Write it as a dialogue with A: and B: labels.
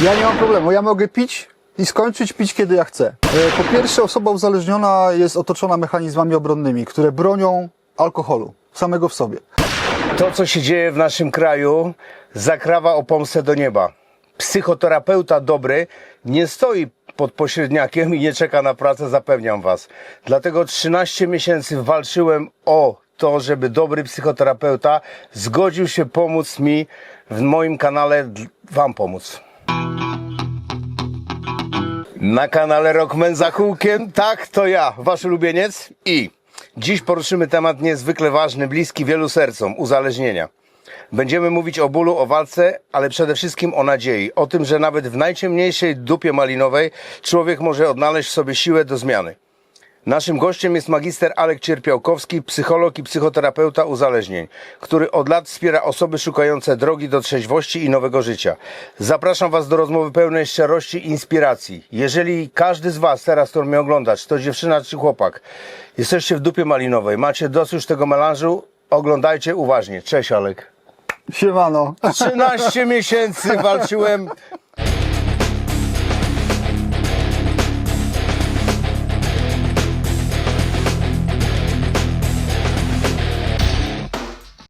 A: Ja nie mam problemu, ja mogę pić i skończyć pić, kiedy ja chcę. E, Po pierwsze, osoba uzależniona jest otoczona mechanizmami obronnymi, które bronią alkoholu samego w sobie.
B: To, co się dzieje w naszym kraju, zakrawa o pomstę do nieba. Psychoterapeuta dobry nie stoi pod pośredniakiem i nie czeka na pracę, zapewniam was. Dlatego 13 miesięcy walczyłem o to, żeby dobry psychoterapeuta zgodził się pomóc mi w moim kanale, wam pomóc. Na kanale Rockman za kółkiem, tak to ja, wasz ulubieniec i dziś poruszymy temat niezwykle ważny, bliski wielu sercom, uzależnienia. Będziemy mówić o bólu, o walce, ale przede wszystkim o nadziei, o tym, że nawet w najciemniejszej dupie malinowej człowiek może odnaleźć w sobie siłę do zmiany. Naszym gościem jest magister Alek Cierpiałkowski, psycholog i psychoterapeuta uzależnień, który od lat wspiera osoby szukające drogi do trzeźwości i nowego życia. Zapraszam Was do rozmowy pełnej szczerości i inspiracji. Jeżeli każdy z Was teraz, który mnie ogląda, czy to dziewczyna, czy chłopak, jesteście w dupie malinowej, macie dosyć tego melanżu, oglądajcie uważnie. Cześć Alek.
A: Siemano.
B: 13 miesięcy walczyłem